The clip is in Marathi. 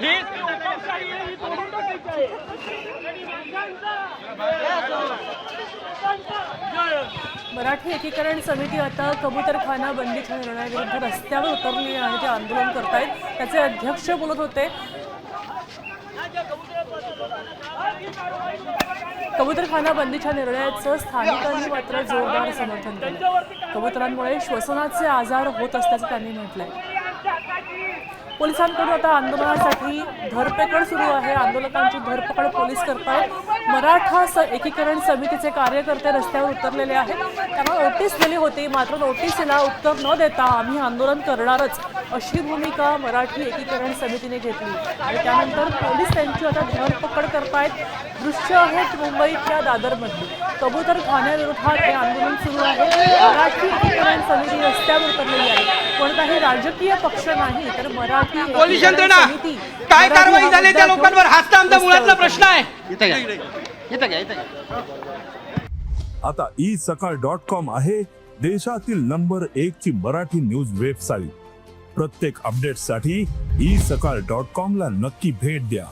ही मराठी एकीकरण समिती आता कबूतरखाना बंदीच्या निर्णयाविरुद्ध रस्त्यावर उतरली आणि ते आंदोलन करतायत. त्याचे अध्यक्ष बोलत होते. कबूतरखाना बंदीच्या निर्णयाचं स्थानिकांनी मात्र जोरदार समर्थन केलं. कबुतरांमुळे श्वसनाचे आजार होत असल्याचं त्यांनी म्हटलंय. पोलिसांकडून आता आंदोलनासाठी धरपकड सुरू आहे. आंदोलकांची धरपकड पोलीस करतायत. मराठा स एकीकरण समितीचे कार्यकर्ते रस्त्यावर उतरलेले आहेत. त्यांना नोटीस दिली होती. मात्र नोटीसला उत्तर न देता आम्ही आंदोलन करणारच अशी भूमिका मराठी एकीकरण समितीने घेतली. आणि त्यानंतर पोलीस त्यांची आता धरपकड करतायत. दृश्य आहेत मुंबईतल्या दादरमधली. कबूतर खाण्याविरोधात हे आंदोलन सुरू आहे. मराठी समिती रस्त्यावर उतरलेली आहे. कोणताही राजकीय पक्ष नाही तर मराठी पोलीस यंत्रणा काय कारवाई झाली त्या लोकांवर? हाच तर आमचा मुळातला प्रश्न आहे. इथं घ्या इथं घ्या इथं घ्या आता ई सकाळ डॉट कॉम आहे देशातील नंबर एक ची मराठी न्यूज वेबसाईट. प्रत्येक अपडेटसाठी ई सकाळ डॉट कॉम ला नक्की भेट द्या.